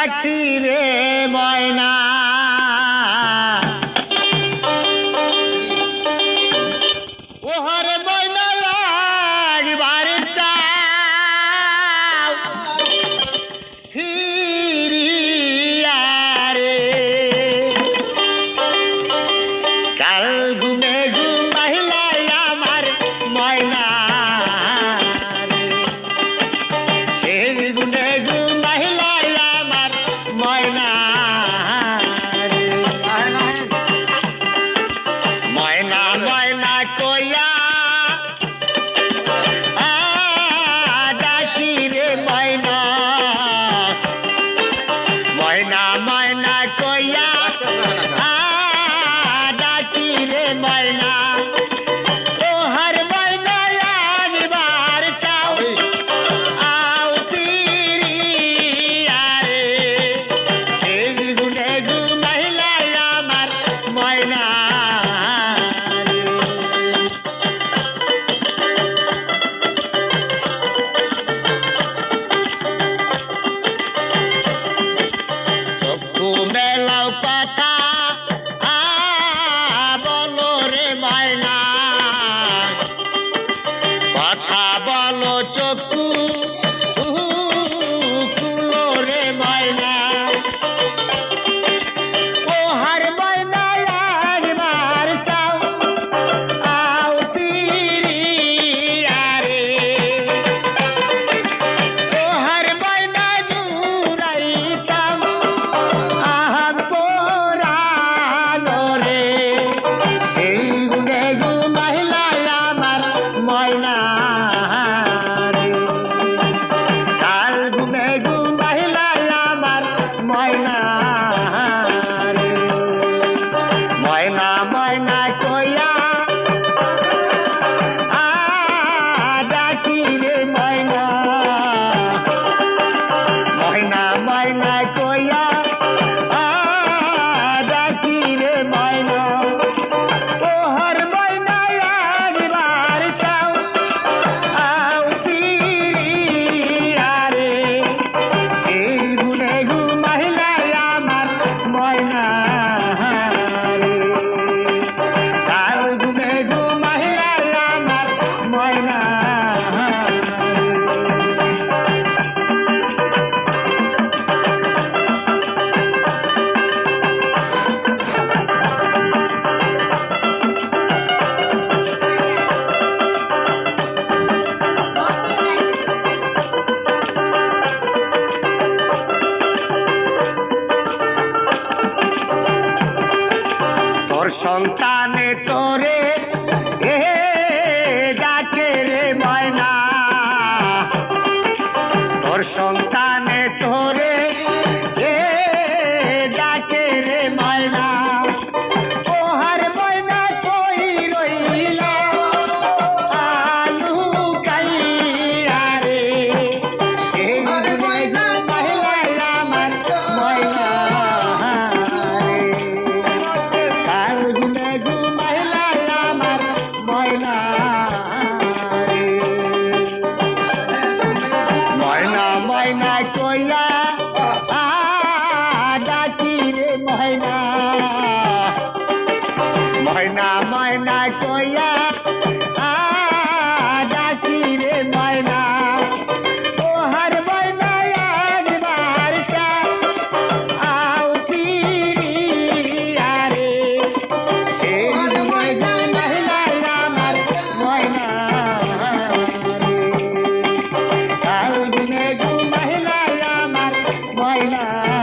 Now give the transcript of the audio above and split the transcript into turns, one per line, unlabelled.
কাছি রে ময়না। না সন্তানে তোরে এ যাকে রে ময়না। তোর সন্তান কইয়া ডাকি রে ময়না। ময়না ময়না কইয়া ডাকি রে ময়না। ও হার ময়না একবার আও পিরিয়া রে। সে পায় না